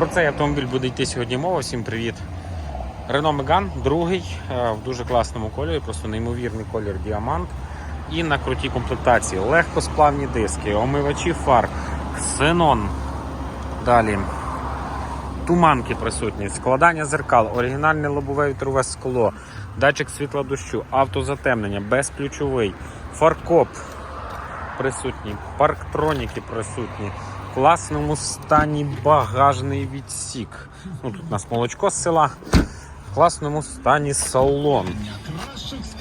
Про цей автомобіль буде йти сьогодні мова. Всім привіт. Renault Megane, другий е, в дуже класному кольорі, просто неймовірний колір діамант. І на крутій комплектації. Легкосплавні диски, омивачі фар, ксенон. Далі. Туманки присутні, складання зеркал, оригінальне лобове вітрове скло, датчик світла дощу, автозатемнення, безключовий, фаркоп присутній, парктроніки присутні, класному стані багажний відсік. Ну, тут у нас молочко з села. В класному стані салон.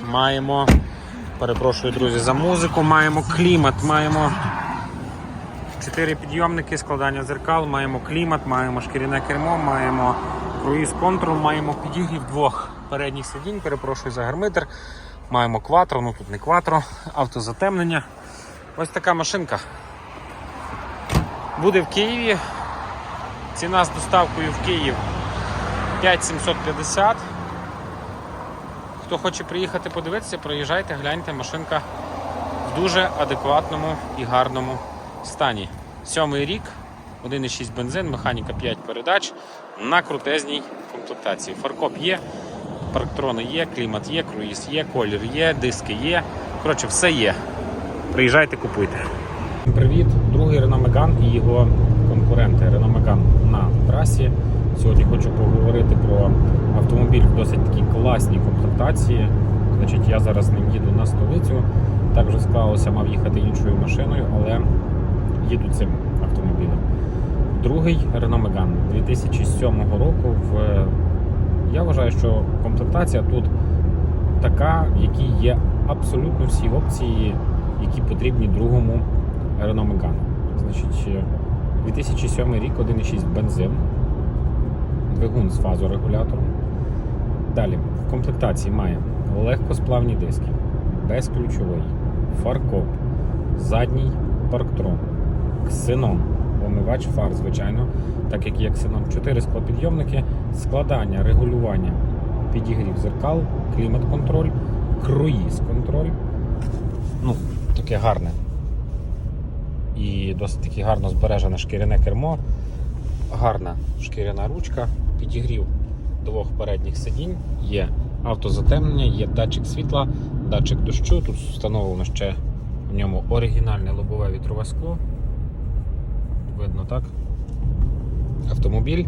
Маємо, перепрошую, друзі, за музику, маємо клімат, маємо чотири підйомники, складання зеркал, маємо клімат, маємо шкіряне кермо, маємо круїз контрол, маємо підігрів двох передніх сидінь, перепрошую за гармитер. Маємо кватро, ну тут не кватро, автозатемнення. Ось така машинка. Буде в Києві. Ціна з доставкою в Київ 5750. Хто хоче приїхати подивитися, приїжджайте, гляньте, машинка в дуже адекватному і гарному стані. Сьомий рік, 1,6 бензин, механіка 5 передач на крутезній комплектації. Фаркоп є, парктрони є, клімат є, круїз є, колір є, диски є. Коротше, все є. Приїжджайте, купуйте. Привіт, другий Renault Megane і його конкуренти Renault Megane на трасі. Сьогодні хочу поговорити про автомобіль в досить такій класній комплектації. Значить, я зараз ним їду на столицю. Так вже склалося, мав їхати іншою машиною, але їду цим автомобілем. Другий Renault Megane 2007 року. В... Я вважаю, що комплектація тут така, в якій є абсолютно всі опції, які потрібні другому Renault Megane. Значить, 2007 рік 1,6 бензин, двигун з фазорегулятором. Далі. В комплектації має легкосплавні диски, безключовий, фаркоп, задній парктрон, ксенон, омивач фар, звичайно, так як є ксенон, 4 склопідйомники, складання, регулювання, підігрів зеркал, клімат-контроль, круїз-контроль. Ну, таке гарне. І досить таки гарно збережене шкіряне кермо, гарна шкіряна ручка, підігрів двох передніх сидінь, є автозатемнення, є датчик світла, датчик дощу. Тут встановлено ще в ньому оригінальне лобове вітрове скло. Видно так. Автомобіль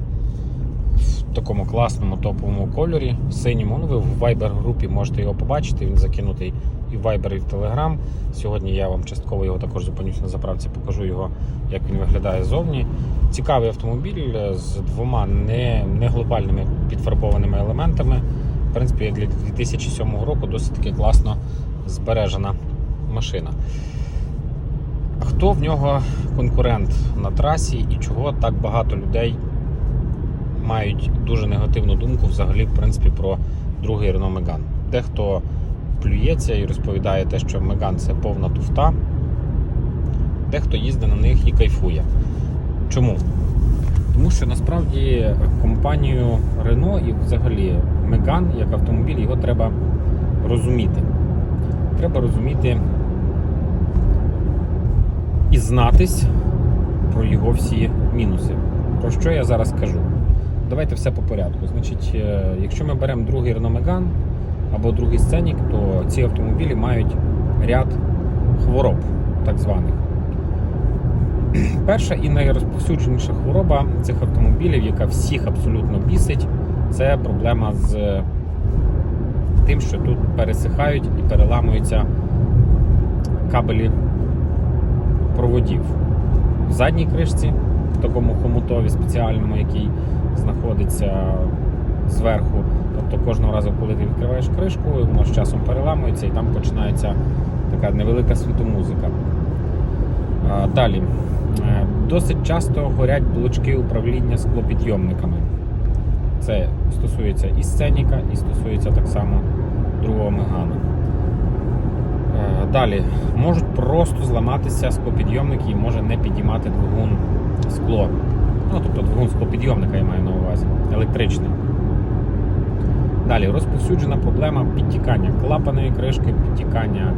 в такому класному топовому кольорі, синьому. Ну, ви в Viber групі можете його побачити, він закинутий і в Viber, і в Telegram. Сьогодні я вам частково його також зупинюсь на заправці, покажу його, як він виглядає ззовні. Цікавий автомобіль е, з двома не, не глобальними підфарбованими елементами. В принципі, для 2007 року досить таки класно збережена машина. Хто в нього конкурент на трасі і чого так багато людей мають дуже негативну думку взагалі, в принципі, про другий Renault Megane. Дехто плюється і розповідає те, що Megane це повна туфта. Дехто їздить на них і кайфує. Чому? Тому що насправді компанію Renault і взагалі Megane як автомобіль його треба розуміти. Треба розуміти і знатись про його всі мінуси. Про що я зараз кажу? Давайте все по порядку. Значить, е, якщо ми беремо другий Renault Megane або другий Scenic, то ці автомобілі мають ряд хвороб, так званих. Перша і найрозповсюдженіша хвороба цих автомобілів, яка всіх абсолютно бісить, це проблема з тим, що тут пересихають і переламуються кабелі проводів. В задній кришці, в такому хомутові спеціальному, який знаходиться зверху. Тобто кожного разу, коли ти відкриваєш кришку, воно з часом переламується і там починається така невелика світомузика. Далі. Е, Досить часто горять блочки управління склопідйомниками. Це стосується і сценіка, і стосується так само другого мегана. Е, Далі можуть просто зламатися склопідйомники і може не підіймати двигун скло. Ну, тобто двигун склопідйомника я маю на увазі, електричний. Далі розповсюджена проблема підтікання клапаної кришки, підтікання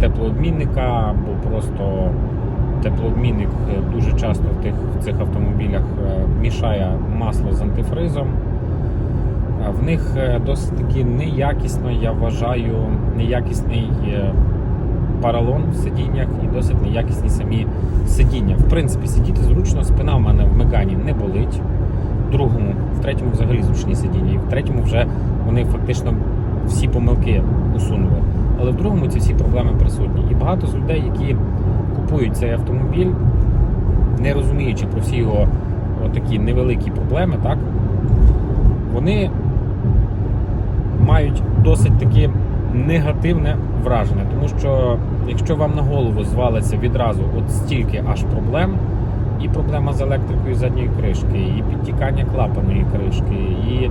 теплообмінника або просто теплообмінник е, дуже часто в тих в цих автомобілях е, мішає масло з антифризом. В них е, досить таки неякісно, я вважаю, неякісний паралон в сидіннях і досить неякісні самі сидіння. В принципі, сидіти зручно, спина в мене в мегані не болить. Другому, в третьому взагалі зручні сидіння. І в третьому вже вони фактично всі помилки усунули. Але в другому ці всі проблеми присутні. І багато з людей, які купують цей автомобіль, не розуміючи про всі його такі невеликі проблеми, так, вони мають досить таки негативне враження. Тому що якщо вам на голову звалиться відразу от стільки аж проблем, і проблема з електрикою задньої кришки, і підтікання клапаної кришки, і е,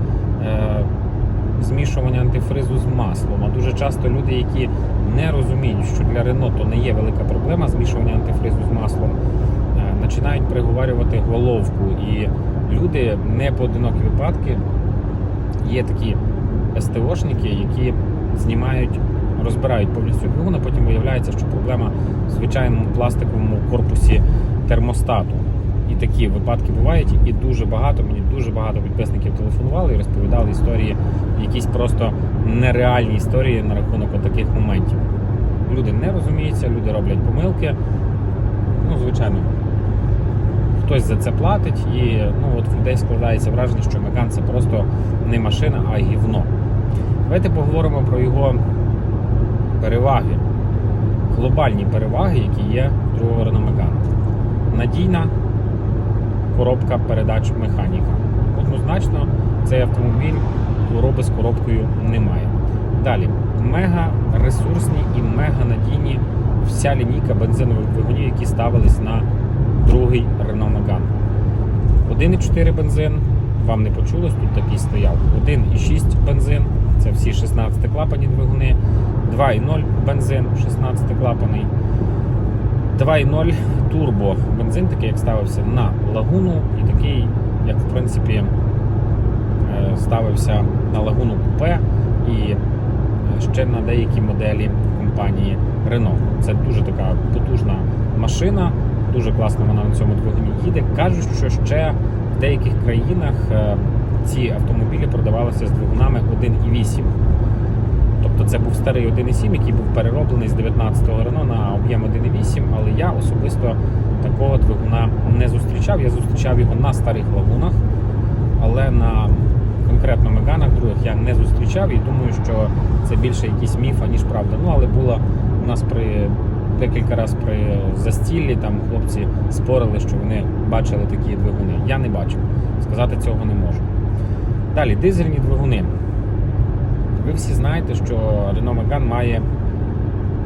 змішування антифризу з маслом. А дуже часто люди, які не розуміють, що для Рено то не є велика проблема змішування антифризу з маслом, е, починають приговорювати головку. І люди не поодинокі випадки є такі СТОшники, які знімають, розбирають повністю двигун, потім виявляється, що проблема в звичайному пластиковому корпусі термостату. І такі випадки бувають, і дуже багато мені дуже багато підписників телефонували і розповідали історії, якісь просто нереальні історії на рахунок таких моментів. Люди не розуміються, люди роблять помилки. Ну, звичайно, хтось за це платить, і ну, от в людей складається враження, що Меган це просто не машина, а гівно. Давайте поговоримо про його переваги, глобальні переваги, які є другого Renault Megane. Надійна коробка передач механіка. Однозначно, цей автомобіль хвороби з коробкою немає. Далі, мега ресурсні і мега надійні вся лінійка бензинових двигунів, які ставились на другий Renault Megane. 1,4 бензин, вам не почулось, тут такий стояв. 1,6 бензин, це всі 16 клапані двигуни, 2,0 бензин, 16 клапаний. 2.0 турбо бензин, такий, як ставився на лагуну, і такий, як в принципі е, ставився на лагуну купе і е, ще на деякі моделі компанії Renault. Це дуже така потужна машина, дуже класно вона на цьому двигуні їде. Кажуть, що ще в деяких країнах е, ці автомобілі продавалися з двигунами 1.8. Тобто це був старий 1.7, який був перероблений з 19-го Рено на об'єм 1.8, але я особисто такого двигуна не зустрічав. Я зустрічав його на старих лагунах, але на конкретно Меганах других я не зустрічав і думаю, що це більше якийсь міф, аніж правда. Ну, але було у нас при декілька разів при застіллі, там хлопці спорили, що вони бачили такі двигуни. Я не бачив. Сказати цього не можу. Далі, дизельні двигуни. Ви всі знаєте, що Renault Megane має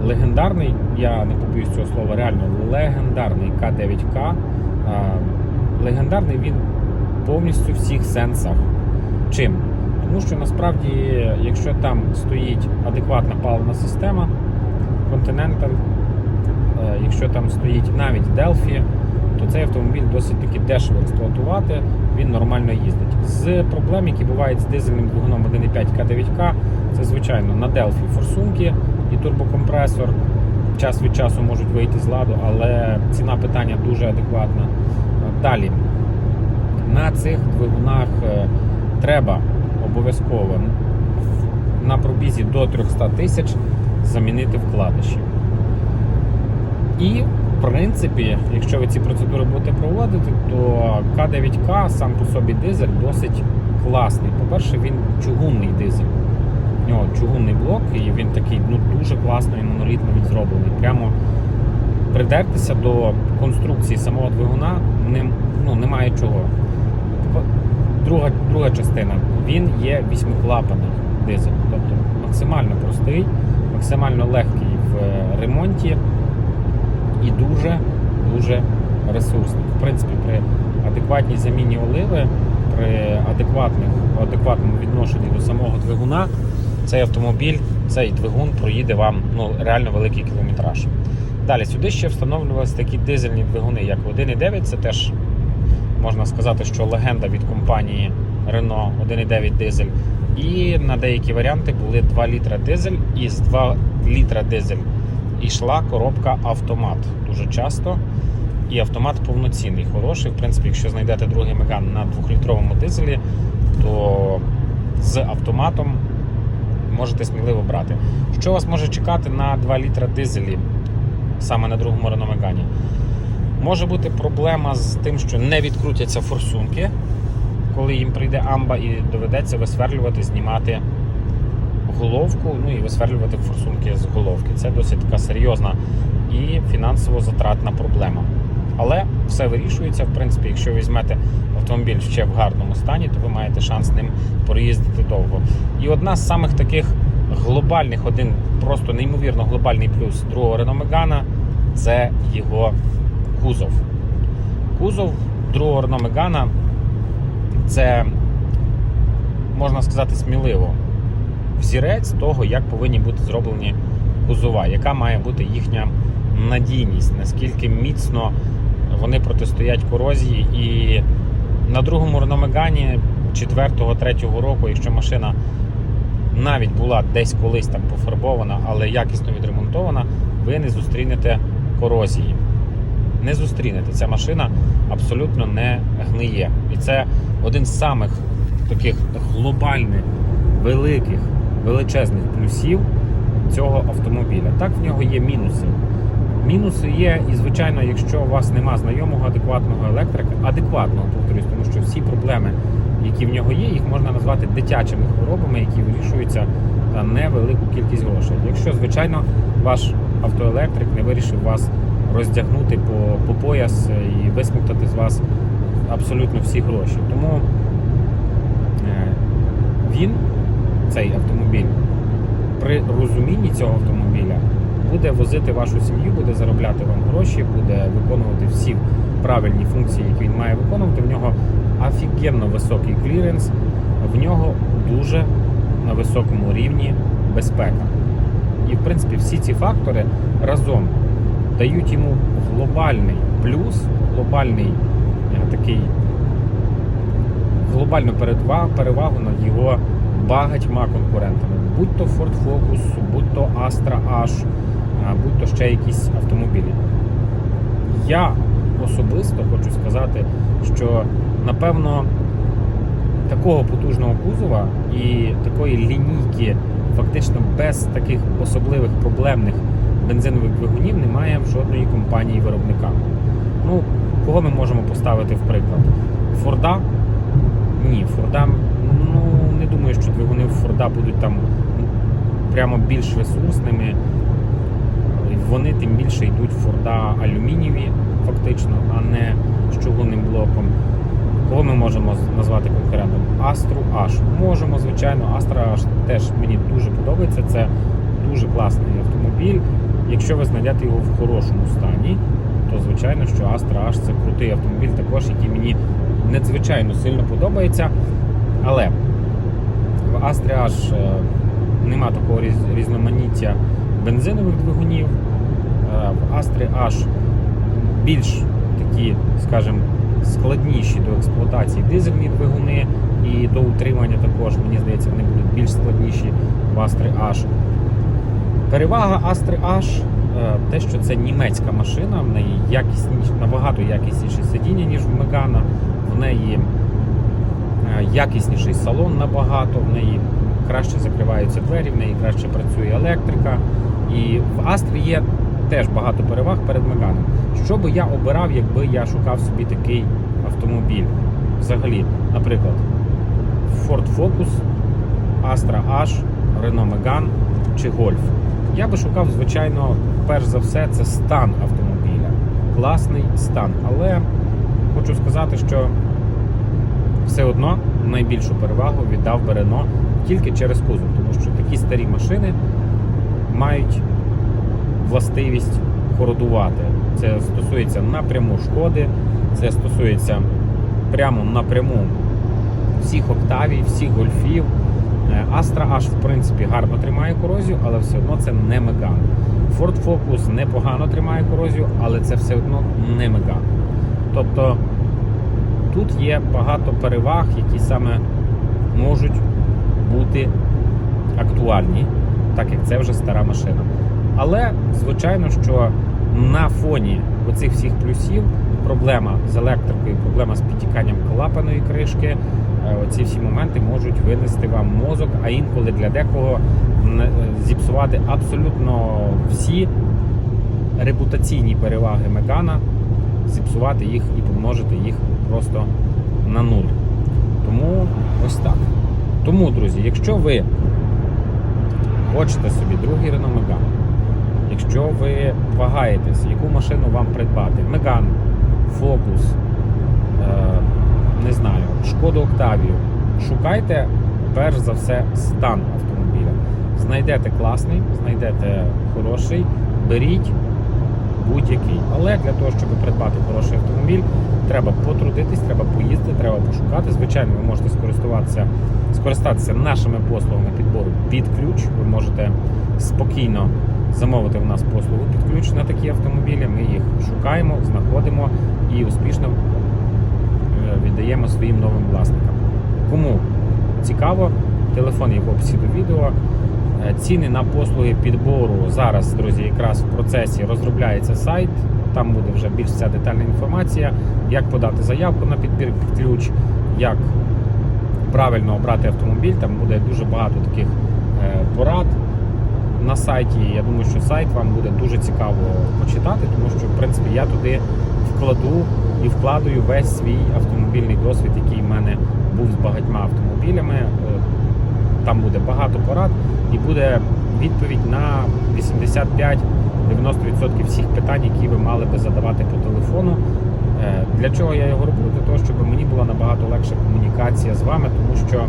легендарний, я не побоюсь цього слова, реально легендарний К9К. Легендарний він повністю в всіх сенсах. Чим? Тому що насправді, якщо там стоїть адекватна паливна система, Continental, е, якщо там стоїть навіть Delphi, то цей автомобіль досить таки дешево експлуатувати, він нормально їздить. З проблем, які бувають з дизельним двигуном 1.5 К9К, це звичайно на Delphi форсунки і турбокомпресор. Час від часу можуть вийти з ладу, але ціна питання дуже адекватна. Далі, на цих двигунах е, треба обов'язково на пробізі до 300 тисяч замінити вкладиші. І принципі, якщо ви ці процедури будете проводити, то К9К сам по собі дизель досить класний. По-перше, він чугунний дизель. У нього чугунний блок, і він такий ну, дуже класно і монолітно він зроблений. Прямо придертися до конструкції самого двигуна ним, ну, немає чого. Друга, друга частина, він є восьмиклапаний дизель, тобто максимально простий, максимально легкий в ремонті і дуже-дуже ресурсний. В принципі, при адекватній заміні оливи, при адекватних, адекватному відношенні до самого двигуна, цей автомобіль, цей двигун проїде вам ну, реально великий кілометраж. Далі сюди ще встановлювалися такі дизельні двигуни, як 1.9, це теж можна сказати, що легенда від компанії Renault 1.9 дизель. І на деякі варіанти були 2 літра дизель, і з 2 літра дизель йшла коробка автомат дуже часто. і автомат повноцінний, хороший. В принципі, якщо знайдете другий Меган на 2-літровому дизелі, то з автоматом можете сміливо брати. Що вас може чекати на 2 літра дизелі, саме на другому Renault Megane? Може бути проблема з тим, що не відкрутяться форсунки, коли їм прийде амба, і доведеться висверлювати, знімати головку, ну і висверлювати форсунки з головки. Це досить така серйозна і фінансово затратна проблема. Але все вирішується. В принципі, якщо візьмете автомобіль ще в гарному стані, то ви маєте шанс ним проїздити довго. І одна з самих таких глобальних, один просто неймовірно глобальний плюс другого Renault Megane – це його кузов. Кузов другого Renault Megane – це, можна сказати, сміливо взірець того, як повинні бути зроблені кузова, яка має бути їхня надійність, наскільки міцно вони протистоять корозії. І на другому Megane 4-3 року, якщо машина навіть була десь колись там пофарбована, але якісно відремонтована, ви не зустрінете корозії. Не зустрінете. Ця машина абсолютно не гниє. І це один з самих таких глобальних, великих, величезних плюсів цього автомобіля. Так, в нього є мінуси. Мінуси є, і звичайно, якщо у вас нема знайомого адекватного електрика, адекватного повторюсь, тому що всі проблеми, які в нього є, їх можна назвати дитячими хворобами, які вирішуються за невелику кількість грошей. Якщо, звичайно, ваш автоелектрик не вирішив вас роздягнути по, по пояс і висмоктати з вас абсолютно всі гроші. Тому е, він, цей автомобіль, при розумінні цього автомобіля буде возити вашу сім'ю, буде заробляти вам гроші, буде виконувати всі правильні функції, які він має виконувати. В нього офігенно високий кліренс, в нього дуже на високому рівні безпека. І, в принципі, всі ці фактори разом дають йому глобальний плюс, глобальний е, такий глобальну перевагу над його багатьма конкурентами. Будь то Ford Focus, будь то Astra H, будь то ще якісь автомобілі. Я особисто хочу сказати, що напевно такого потужного кузова і такої лінійки, фактично без таких особливих проблемних бензинових двигунів, немає в жодної компанії виробника. Ну, кого ми можемо поставити в приклад? Форда? Ні, Форда, думаю, що двигуни Форда будуть там прямо більш ресурсними. Вони тим більше йдуть Форда алюмінієві, фактично, а не з чугунним блоком. Кого ми можемо назвати конкурентом? Астру H. Можемо, звичайно, Astra H теж мені дуже подобається. Це дуже класний автомобіль. Якщо ви знайдете його в хорошому стані, то звичайно, що Astra H це крутий автомобіль, також який мені надзвичайно сильно подобається. Але в Astra H е, нема такого різноманіття бензинових двигунів. Е, В Astra H більш такі, скажімо, складніші до експлуатації дизельні двигуни і до утримання також, мені здається, вони будуть більш складніші в Astra H. Перевага Astra H е, те, що це німецька машина, в неї якісніше, набагато якісніші сидіння, ніж в Мегана, в неї якісніший салон набагато, в неї краще закриваються двері, в неї краще працює електрика. І в Astra є теж багато переваг перед Меганом. Що би я обирав, якби я шукав собі такий автомобіль? Взагалі, наприклад, Ford Focus, Astra H, Renault Megane чи Golf. Я би шукав, звичайно, перш за все, це стан автомобіля. Класний стан. Але хочу сказати, що все одно найбільшу перевагу віддав Renault тільки через кузов, тому що такі старі машини мають властивість кородувати. Це стосується напряму шкоди, це стосується прямо напряму всіх октавій, всіх гольфів. Е, Astra H, в принципі, гарно тримає корозію, але все одно це не Megane. Ford Focus непогано тримає корозію, але це все одно не Megane. Тобто тут є багато переваг, які саме можуть бути актуальні, так як це вже стара машина. Але, звичайно, що на фоні оцих всіх плюсів проблема з електрикою, проблема з підтіканням клапаної кришки. Е, Оці всі моменти можуть винести вам мозок, а інколи для декого е, зіпсувати абсолютно всі репутаційні переваги Мегана, зіпсувати їх і помножити їх просто на нуль. Тому ось так. Тому, друзі, якщо ви хочете собі другий Renault Megane, якщо ви вагаєтесь, яку машину вам придбати, Megane, Focus, е, не знаю, Шкоду Octavia, шукайте перш за все стан автомобіля. Знайдете класний, знайдете хороший, беріть будь-який. Але для того, щоб придбати хороший автомобіль, треба потрудитись, треба поїздити, треба пошукати. Звичайно, ви можете скористуватися, скористатися нашими послугами підбору під ключ. Ви можете спокійно замовити в нас послугу під ключ на такі автомобілі. Ми їх шукаємо, знаходимо і успішно е, віддаємо своїм новим власникам. Кому цікаво, телефон є в описі до відео. Е, Ціни на послуги підбору зараз, друзі, якраз в процесі розробляється сайт. Там буде вже більш вся детальна інформація, як подати заявку на підбір під ключ, як правильно обрати автомобіль. Там буде дуже багато таких е, порад на сайті. Я думаю, що сайт вам буде дуже цікаво почитати, тому що в принципі я туди вкладу і вкладаю весь свій автомобільний досвід, який в мене був з багатьма автомобілями. Там буде багато порад і буде відповідь на 85-90% всіх питань, які ви мали би задавати по телефону. Е, Для чого я його роблю? Для того, щоб мені була набагато легша комунікація з вами, тому що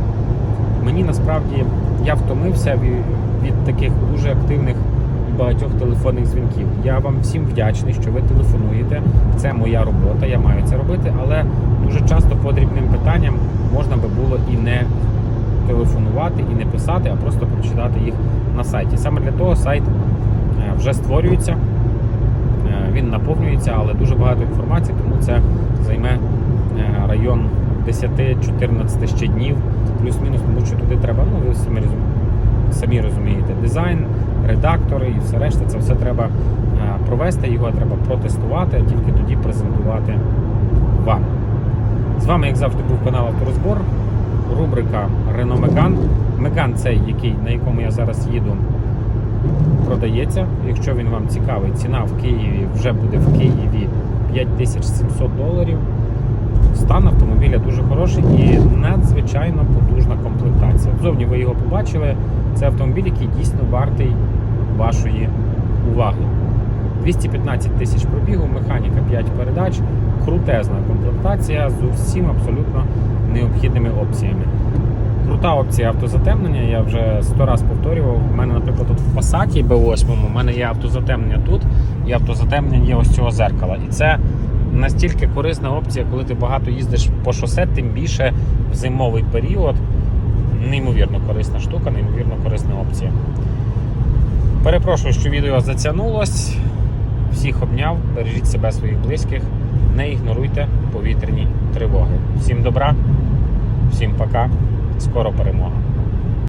мені насправді я втомився від, таких дуже активних багатьох телефонних дзвінків. Я вам всім вдячний, що ви телефонуєте. Це моя робота, я маю це робити, але дуже часто по дрібним питанням можна би було і не телефонувати, і не писати, а просто прочитати їх на сайті. Саме для того сайт е, вже створюється, е, він наповнюється, але дуже багато інформації, тому це займе е, район 10-14 ще днів, плюс-мінус, тому що туди треба, ну ви самі розумієте, дизайн, редактори і все решта, це все треба провести, його треба протестувати, а тільки тоді презентувати вам. З вами, як завжди, був канал Авторозбор, рубрика Renault Megane. Megane цей, який, на якому я зараз їду, продається. Якщо він вам цікавий, ціна в Києві вже буде в Києві 5700 доларів. Стан автомобіля дуже хороший і надзвичайно потужна комплектація. Зовні ви його побачили. Це автомобіль, який дійсно вартий вашої уваги. 215 тисяч пробігу, механіка 5 передач, крутезна комплектація з усім абсолютно необхідними опціями. Крута опція автозатемнення, я вже сто раз повторював. У мене, наприклад, тут в Passat B8 у мене є автозатемнення тут і автозатемнення є ось цього зеркала. І це настільки корисна опція, коли ти багато їздиш по шосе, тим більше в зимовий період. Неймовірно корисна штука, неймовірно корисна опція. Перепрошую, що відео затягнулось. Всіх обняв, бережіть себе своїх близьких, не ігноруйте повітряні тривоги. Всім добра, всім пока, скоро перемога.